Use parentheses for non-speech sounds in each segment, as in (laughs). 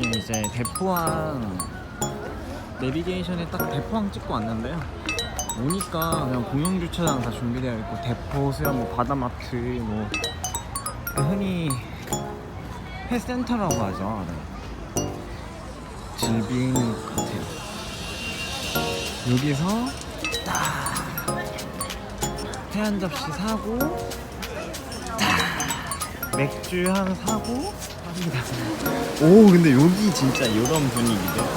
이제 대포항 내비게이션에 딱 대포항 찍고 왔는데요. 오니까 그냥 공영 주차장 다 준비되어 있고 대포 수영 뭐 바다마트 뭐 흔히 회센터라고 하죠. 네. 질빈 같아요. 여기서 딱 회 한 접시 사고 딱 맥주 한 사고. 오 근데 여기 진짜 이런 분위기죠.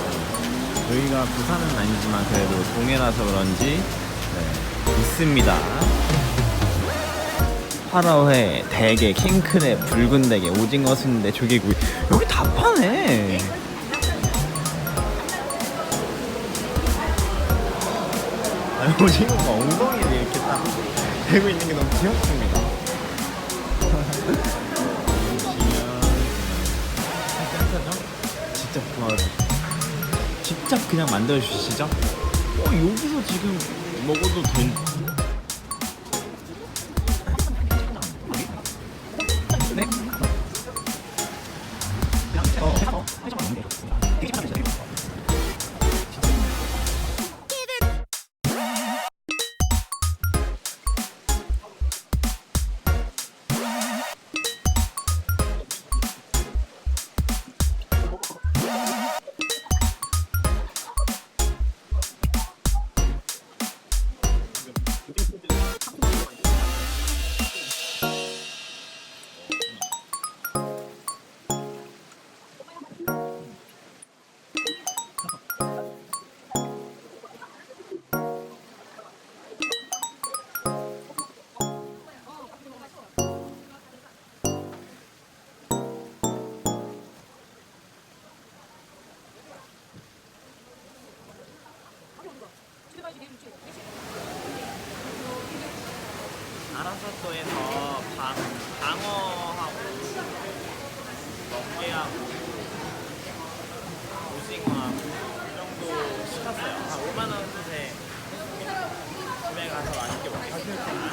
여기가 부산은 아니지만 그래도 동해라서 그런지 네, 있습니다. 화라회, 대게, 킹크랩, 붉은 대게, 오징어 순대, 조개구이 여기 다 파네. 아니 오징어가 엉덩이를 이렇게 딱 대고 있는 게 너무 귀엽습니다. (laughs) 부하다. 직접 그냥 만들어 주시죠? 어 여기서 지금 먹어도 된. 아라사토에서 방, 방어하고 멍게하고 오징어하고 이 정도 시켰어요. 한 5만 원 슛에 집에 가서 맛있게 먹겠습니다.